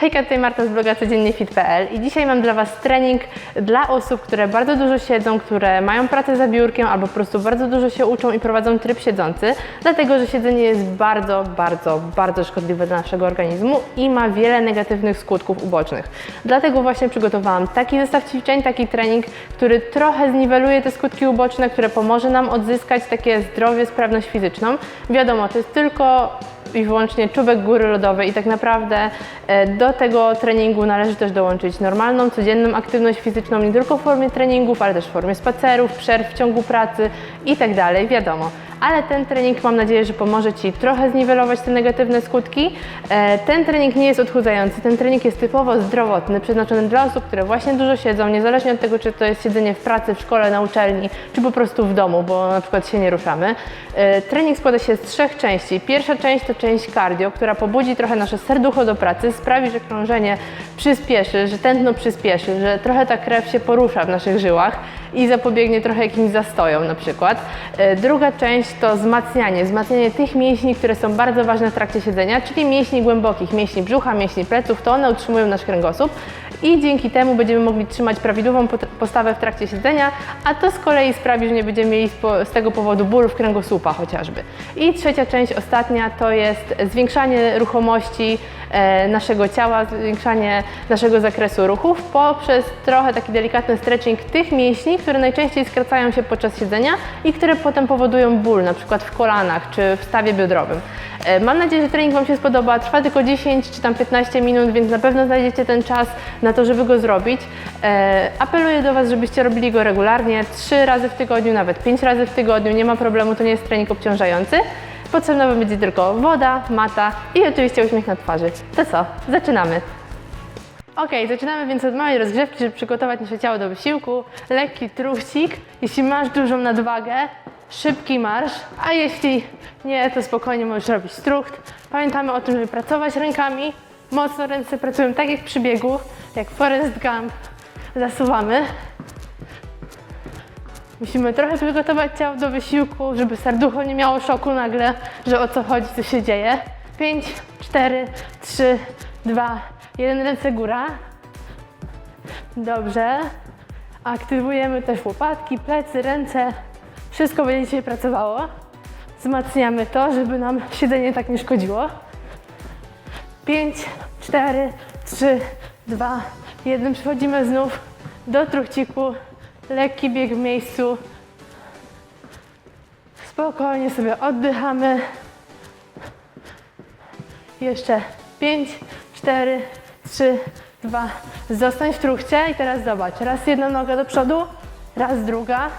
Hejka, tutaj Marta z bloga codzienniefit.pl i dzisiaj mam dla Was trening dla osób, które bardzo dużo siedzą, które mają pracę za biurkiem albo po prostu bardzo dużo się uczą i prowadzą tryb siedzący, dlatego że siedzenie jest bardzo, bardzo, bardzo szkodliwe dla naszego organizmu i ma wiele negatywnych skutków ubocznych. Dlatego właśnie przygotowałam taki zestaw ćwiczeń, taki trening, który trochę zniweluje te skutki uboczne, które pomoże nam odzyskać takie zdrowie, sprawność fizyczną. Wiadomo, to jest tylko i wyłącznie czubek góry lodowej i tak naprawdę e, do tego treningu należy też dołączyć normalną, codzienną aktywność fizyczną, nie tylko w formie treningów, ale też w formie spacerów, przerw w ciągu pracy i tak dalej, wiadomo. Ale ten trening mam nadzieję, że pomoże Ci trochę zniwelować te negatywne skutki. E, Ten trening nie jest odchudzający, ten trening jest typowo zdrowotny, przeznaczony dla osób, które właśnie dużo siedzą, niezależnie od tego, czy to jest siedzenie w pracy, w szkole, na uczelni, czy po prostu w domu, bo na przykład się nie ruszamy. E, Trening składa się z trzech części. Pierwsza część to część cardio, która pobudzi trochę nasze serducho do pracy, sprawi, że krążenie przyspieszy, że tętno przyspieszy, że trochę ta krew się porusza w naszych żyłach i zapobiegnie trochę jakimś zastojom na przykład. E, Druga część to wzmacnianie, wzmacnianie tych mięśni, które są bardzo ważne w trakcie siedzenia, czyli mięśni głębokich, mięśni brzucha, mięśni pleców, to one utrzymują nasz kręgosłup i dzięki temu będziemy mogli trzymać prawidłową postawę w trakcie siedzenia, a to z kolei sprawi, że nie będziemy mieli z tego powodu bólu w kręgosłupa chociażby. I trzecia część, ostatnia, to jest zwiększanie ruchomości e, naszego ciała, zwiększanie naszego zakresu ruchów poprzez trochę taki delikatny stretching tych mięśni, które najczęściej skracają się podczas siedzenia i które potem powodują ból, na przykład w kolanach czy w stawie biodrowym. E, Mam nadzieję, że trening Wam się spodoba. Trwa tylko 10 czy tam 15 minut, więc na pewno znajdziecie ten czas na to, żeby go zrobić. E, Apeluję do Was, żebyście robili go regularnie, 3 razy w tygodniu, nawet 5 razy w tygodniu. Nie ma problemu, to nie jest trening obciążający. Potrzebna będzie tylko woda, mata i oczywiście uśmiech na twarzy. To co? Zaczynamy! Ok, zaczynamy więc od małej rozgrzewki, żeby przygotować nasze ciało do wysiłku. Lekki truchcik. Jeśli masz dużą nadwagę, szybki marsz, a jeśli nie, to spokojnie możesz robić strucht. Pamiętamy o tym, żeby pracować rękami. Mocno ręce pracują tak jak przy biegu, jak Forrest Gump. Zasuwamy. Musimy trochę przygotować ciało do wysiłku, żeby serducho nie miało szoku nagle, że o co chodzi, co się dzieje. 5, 4, 3, 2, 1, ręce góra. Dobrze. Aktywujemy też łopatki, plecy, ręce. Wszystko będzie dzisiaj pracowało. Wzmacniamy to, żeby nam siedzenie tak nie szkodziło. 5, 4, 3, 2, 1. Przechodzimy znów do truchciku. Lekki bieg w miejscu. Spokojnie sobie oddychamy. Jeszcze 5, 4, 3, 2. Zostań w truchcie i teraz zobacz. Raz jedna noga do przodu, raz druga.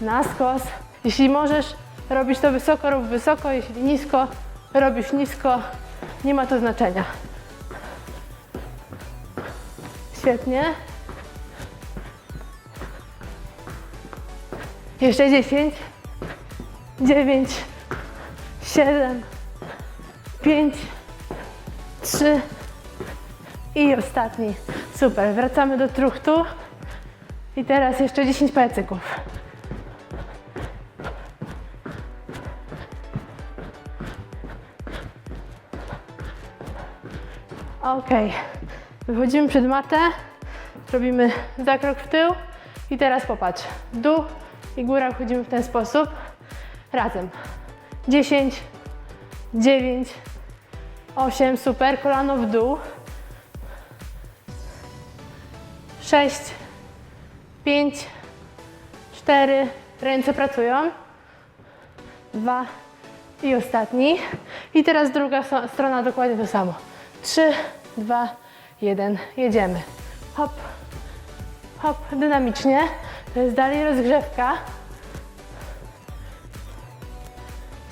Na skos. Jeśli możesz robić to wysoko, rób wysoko. Jeśli nisko, robisz nisko. Nie ma to znaczenia. Świetnie. Jeszcze 10, 9, 7, 5, 3 i ostatni. Super, wracamy do truchtu. I teraz jeszcze 10 pajacyków. Ok, wychodzimy przed matę, robimy zakrok w tył. I teraz popatrz, dół i góra wchodzimy w ten sposób, razem. 10, 9, 8, super, kolano w dół. 6, 5, 4, ręce pracują. 2 i ostatni. I teraz druga strona dokładnie to samo. 3, 2, 1, jedziemy. Hop, hop, dynamicznie. To jest dalej rozgrzewka.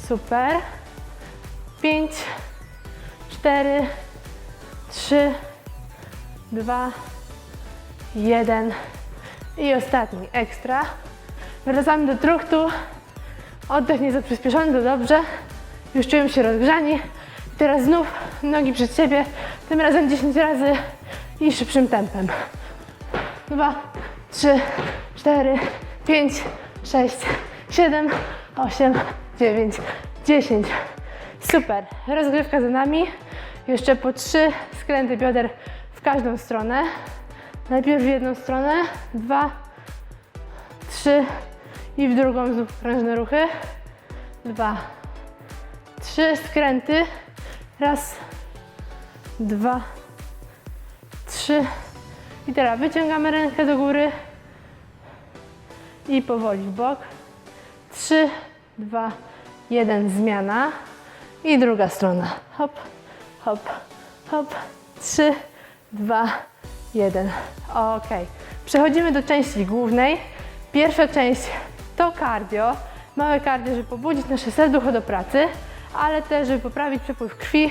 Super. 5, 4, 3, 2, 1 i ostatni, ekstra. Wracamy do truchtu. Oddech nieco przyspieszony, to dobrze. Już czują się rozgrzani. Teraz znów nogi przed siebie, tym razem 10 razy i szybszym tempem. 2, 3, 4, 5, 6, 7, 8, 9, 10. Super, rozgrywka za nami. Jeszcze po trzy skręty bioder w każdą stronę. Najpierw w jedną stronę, dwa, trzy i w drugą znów prężne ruchy. Dwa, trzy skręty. Raz, dwa, trzy. I teraz wyciągamy rękę do góry i powoli w bok. Trzy, dwa, jeden, zmiana. I druga strona. Hop, hop, hop. Trzy, dwa, jeden. Ok. Przechodzimy do części głównej. Pierwsza część to cardio. Małe cardio, żeby pobudzić nasze serducho do pracy, ale też, żeby poprawić przepływ krwi,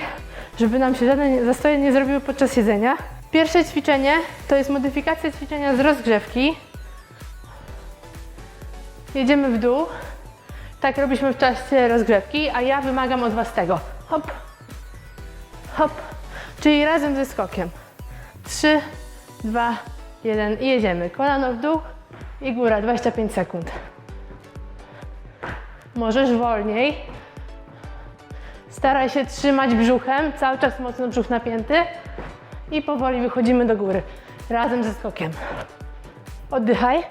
żeby nam się żadne zastoje nie zrobiły podczas jedzenia. Pierwsze ćwiczenie to jest modyfikacja ćwiczenia z rozgrzewki. Jedziemy w dół. Tak robiliśmy w czasie rozgrzewki, a ja wymagam od Was tego. Hop, hop, czyli razem ze skokiem. 3, 2, 1 i jedziemy. Kolano w dół i góra, 25 sekund. Możesz wolniej. Staraj się trzymać brzuchem, cały czas mocno brzuch napięty i powoli wychodzimy do góry. Razem ze skokiem. Oddychaj.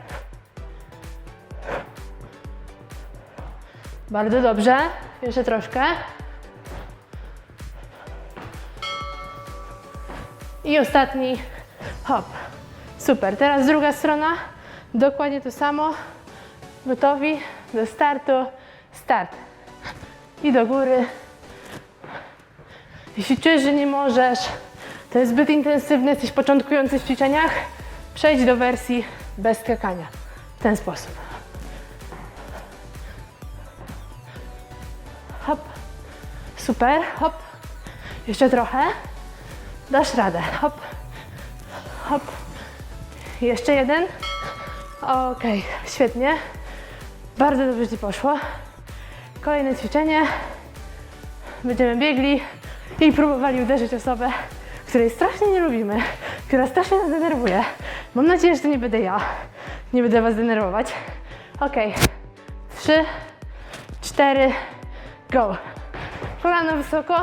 Bardzo dobrze. Jeszcze troszkę. I ostatni hop. Super. Teraz druga strona. Dokładnie to samo. Gotowi do startu. Start. I do góry. Jeśli czujesz, że nie możesz, to jest zbyt intensywny, jesteś początkujący w ćwiczeniach, przejdź do wersji bez skakania. W ten sposób. Super. Hop. Jeszcze trochę. Dasz radę. Hop. Hop. Jeszcze jeden. Ok, świetnie. Bardzo dobrze Ci poszło. Kolejne ćwiczenie. Będziemy biegli i próbowali uderzyć osobę, której strasznie nie lubimy, która strasznie nas denerwuje. Mam nadzieję, że to nie będę ja. Nie będę Was denerwować. Ok. Trzy, cztery, go. Kolana wysoko.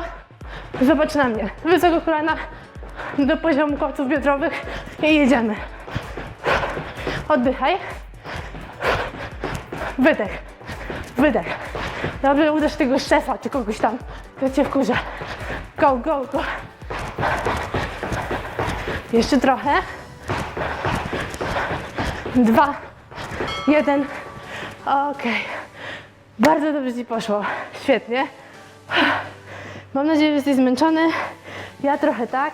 Zobacz na mnie. Wysoko kolana do poziomu kłopców biodrowych i jedziemy. Oddychaj. Wydech. Wydech. Dobrze, uderz tego szefa czy kogoś tam, kto cię wkurza. Go, go, go. Jeszcze trochę. Dwa, jeden. Okej. Bardzo dobrze Ci poszło. Świetnie. Mam nadzieję, że jesteś zmęczony. Ja trochę tak.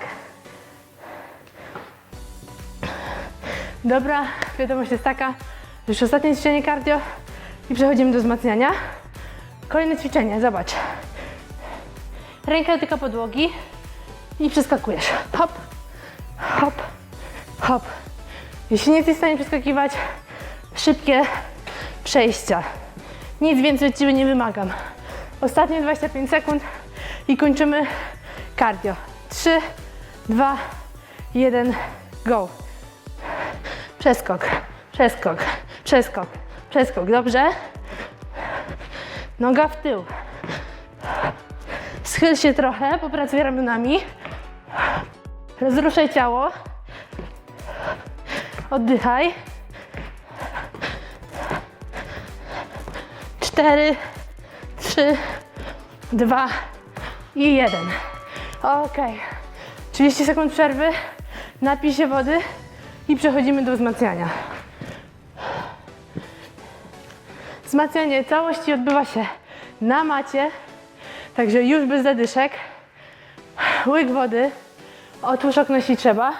Dobra, wiadomość jest taka, że już ostatnie ćwiczenie cardio i przechodzimy do wzmacniania. Kolejne ćwiczenie, zobacz. Ręka dotyka podłogi i przeskakujesz. Hop, hop, hop. Jeśli nie jesteś w stanie przeskakiwać, szybkie przejścia. Nic więcej od Ciebie nie wymagam. Ostatnie 25 sekund i kończymy cardio. 3, 2, 1, go. Przeskok, przeskok, przeskok, przeskok. Dobrze? Noga w tył. Schyl się trochę, popracuj ramionami. Rozruszaj ciało. Oddychaj. Cztery, trzy, dwa i jeden. Ok. 30 sekund przerwy. Napij się wody i przechodzimy do wzmacniania. Wzmacnianie całości odbywa się na macie, także już bez zadyszek. Łyk wody, otwórz okno jeśli trzeba.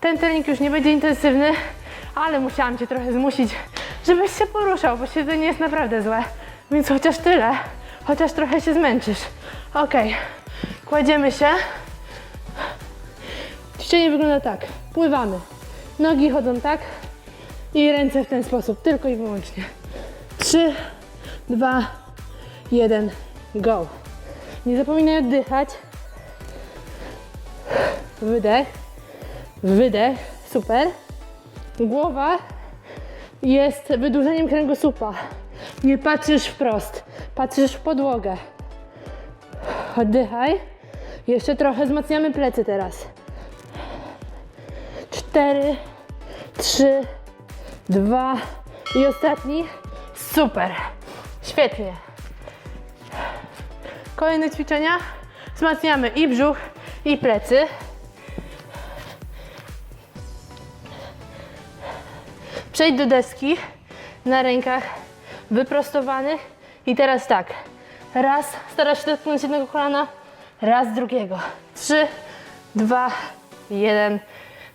Ten trening już nie będzie intensywny, ale musiałam Cię trochę zmusić, żebyś się poruszał, bo siedzenie jest naprawdę złe. Więc chociaż tyle, chociaż trochę się zmęczysz. Ok, kładziemy się. Ćwiczenie wygląda tak. Pływamy. Nogi chodzą tak i ręce w ten sposób, tylko i wyłącznie. 3, 2, 1, go. Nie zapominaj oddychać. Wydech, wydech, super. Głowa jest wydłużeniem kręgosłupa. Nie patrzysz wprost, patrzysz w podłogę. Oddychaj. Jeszcze trochę wzmacniamy plecy teraz. Cztery, trzy, dwa i ostatni. Super. Świetnie. Kolejne ćwiczenia. Wzmacniamy i brzuch, i plecy. Przejdź do deski na rękach wyprostowanych. I teraz tak. Raz, starasz się dotknąć jednego kolana, raz drugiego. Trzy, dwa, jeden,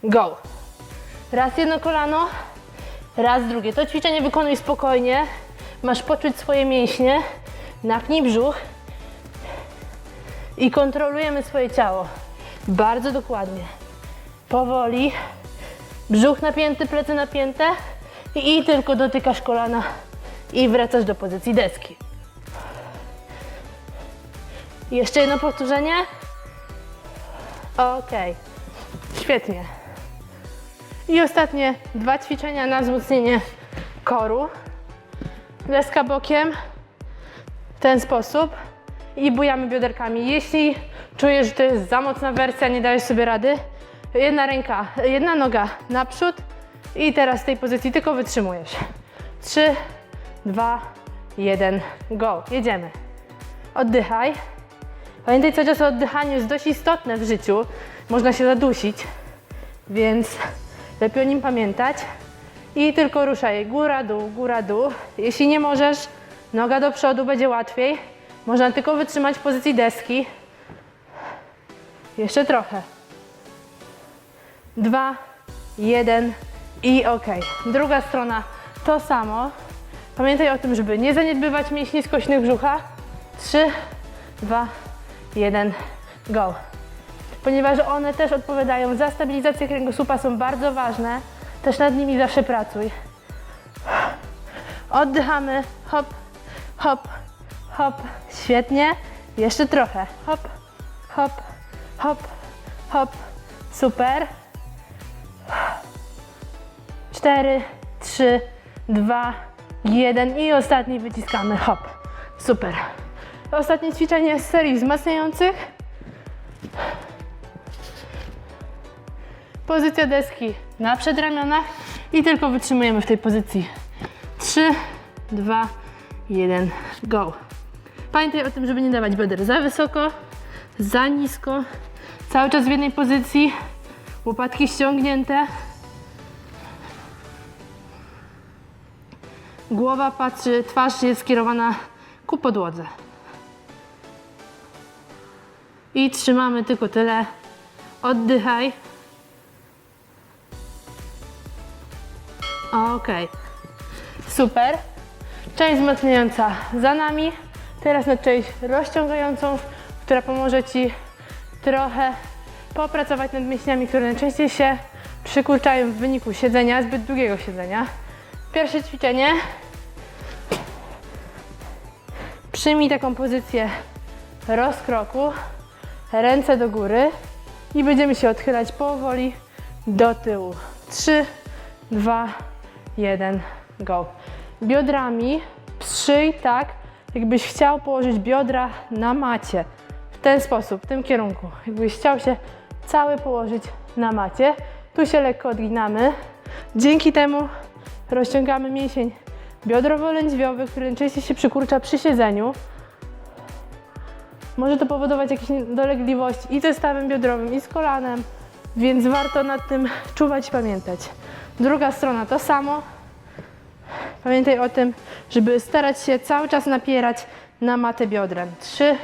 go. Raz jedno kolano, raz drugie. To ćwiczenie wykonuj spokojnie. Masz poczuć swoje mięśnie. Napnij brzuch i kontrolujemy swoje ciało. Bardzo dokładnie. Powoli. Brzuch napięty, plecy napięte i, tylko dotykasz kolana i wracasz do pozycji deski. Jeszcze jedno powtórzenie. Ok. Świetnie. I ostatnie dwa ćwiczenia na wzmocnienie koru. Deska bokiem w ten sposób i bujamy bioderkami. Jeśli czujesz, że to jest za mocna wersja, nie dajesz sobie rady, jedna ręka, jedna noga naprzód i teraz z tej pozycji tylko wytrzymujesz. 3, 2, 1, go. Jedziemy. Oddychaj. Pamiętaj cały czas o oddychaniu, jest dość istotne w życiu. Można się zadusić, więc lepiej o nim pamiętać. I tylko ruszaj góra, dół, góra, dół. Jeśli nie możesz, noga do przodu będzie łatwiej. Można tylko wytrzymać w pozycji deski. Jeszcze trochę. Dwa, jeden i ok. Druga strona to samo. Pamiętaj o tym, żeby nie zaniedbywać mięśni skośnych brzucha. Trzy, dwa, jeden, go. Ponieważ one też odpowiadają za stabilizację kręgosłupa, są bardzo ważne. Też nad nimi zawsze pracuj. Oddychamy, hop, hop, hop, świetnie. Jeszcze trochę, hop, hop, hop, hop, super. Cztery, trzy, dwa, jeden i ostatni wyciskamy, hop, super. Ostatnie ćwiczenie z serii wzmacniających. Pozycja deski na przedramionach i tylko wytrzymujemy w tej pozycji. 3, 2, 1, go. Pamiętaj o tym, żeby nie dawać bioder za wysoko, za nisko. Cały czas w jednej pozycji. Łopatki ściągnięte. Głowa patrzy, twarz jest skierowana ku podłodze. I trzymamy tylko tyle. Oddychaj. Ok. Super. Część wzmacniająca za nami. Teraz na część rozciągającą, która pomoże Ci trochę popracować nad mięśniami, które najczęściej się przykurczają w wyniku siedzenia, zbyt długiego siedzenia. Pierwsze ćwiczenie. Przyjmij taką pozycję rozkroku, ręce do góry i będziemy się odchylać powoli do tyłu. 3, 2, 1, go. Biodrami przyj tak, jakbyś chciał położyć biodra na macie. W ten sposób, w tym kierunku. Jakbyś chciał się cały położyć na macie. Tu się lekko odginamy. Dzięki temu rozciągamy mięsień biodrowo-lędźwiowy, który najczęściej się przykurcza przy siedzeniu. Może to powodować jakieś dolegliwości i ze stawem biodrowym, i z kolanem, więc warto nad tym czuwać i pamiętać. Druga strona to samo. Pamiętaj o tym, żeby starać się cały czas napierać na matę biodrem. 3,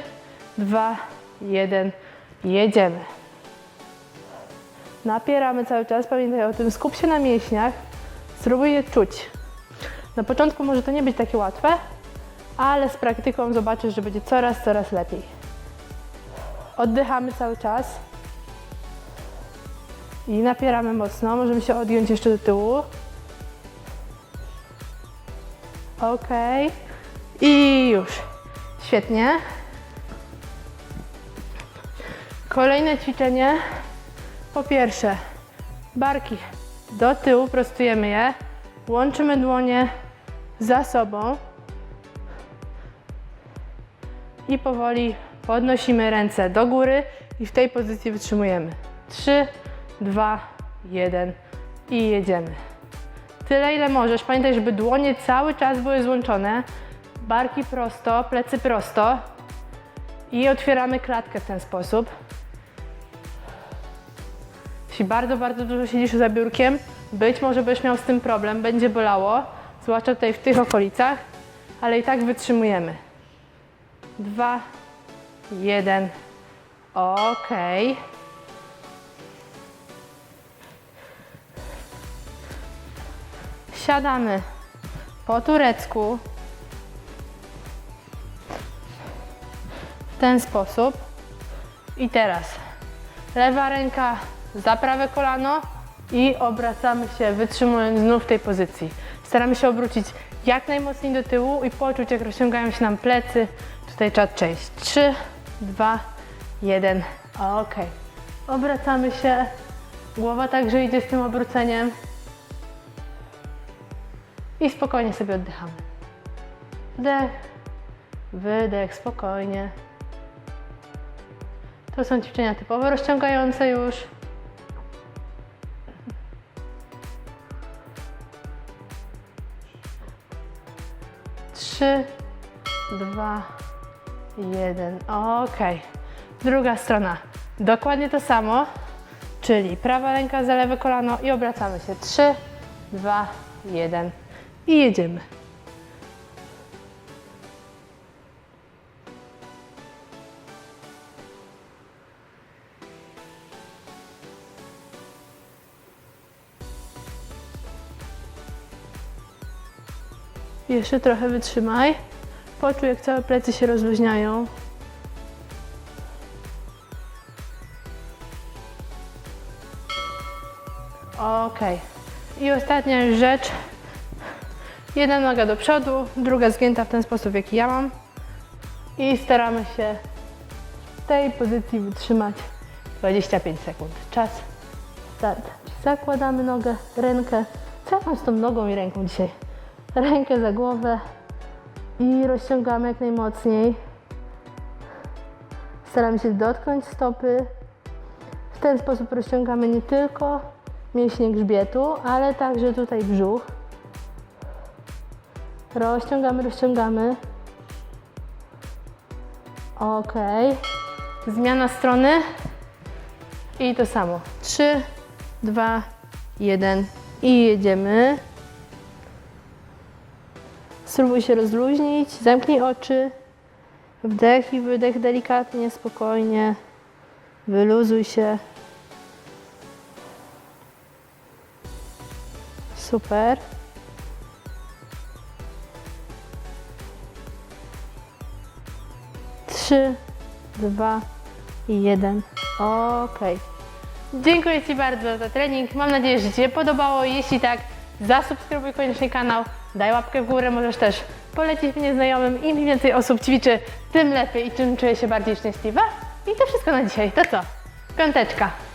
2, 1, jedziemy. Napieramy cały czas, pamiętaj o tym, skup się na mięśniach, spróbuj je czuć. Na początku może to nie być takie łatwe, ale z praktyką zobaczysz, że będzie coraz, coraz lepiej. Oddychamy cały czas i napieramy mocno. Możemy się odjąć jeszcze do tyłu. Ok. I już. Świetnie. Kolejne ćwiczenie. Po pierwsze, barki do tyłu, prostujemy je. Łączymy dłonie za sobą. I powoli podnosimy ręce do góry. i w tej pozycji wytrzymujemy. 3, 2, 1 i jedziemy. Tyle, ile możesz. Pamiętaj, żeby dłonie cały czas były złączone. Barki prosto, plecy prosto. I otwieramy klatkę w ten sposób. Jeśli bardzo, bardzo dużo siedzisz za biurkiem, być może będziesz miał z tym problem, będzie bolało, zwłaszcza tutaj w tych okolicach, ale i tak wytrzymujemy. Dwa, jeden, ok. Siadamy po turecku. W ten sposób. I teraz lewa ręka za prawe kolano i obracamy się, wytrzymując znów w tej pozycji. Staramy się obrócić jak najmocniej do tyłu i poczuć, jak rozciągają się nam plecy. Tutaj czas część. 3, 2, 1. Ok. Obracamy się. Głowa także idzie z tym obróceniem. I spokojnie sobie oddychamy. Wdech, wydech, spokojnie. To są ćwiczenia typowo rozciągające już. Trzy, dwa, jeden. Ok. Druga strona. Dokładnie to samo, czyli prawa ręka za lewe kolano i obracamy się. Trzy, dwa, jeden. I jedziemy. Jeszcze trochę wytrzymaj. Poczuj, jak całe plecy się rozluźniają. Ok. I ostatnia rzecz. Jedna noga do przodu, druga zgięta w ten sposób, jaki ja mam. I staramy się w tej pozycji wytrzymać 25 sekund. Czas. Start. Zakładamy nogę, rękę. Co ja mam z tą nogą i ręką dzisiaj? Rękę za głowę i rozciągamy jak najmocniej. Staramy się dotknąć stopy. W ten sposób rozciągamy nie tylko mięśnie grzbietu, ale także tutaj brzuch. Rozciągamy, rozciągamy. Ok. Zmiana strony. I to samo. 3, 2, 1 i jedziemy. Spróbuj się rozluźnić, zamknij oczy. Wdech i wydech delikatnie, spokojnie. Wyluzuj się. Super. Trzy, dwa i jeden. Ok. Dziękuję Ci bardzo za trening. Mam nadzieję, że Ci się podobało. Jeśli tak, zasubskrybuj koniecznie kanał, daj łapkę w górę, możesz też polecić mnie znajomym. Im więcej osób ćwiczy, tym lepiej i czym czuję się bardziej szczęśliwa. I to wszystko na dzisiaj. To co? Piąteczka.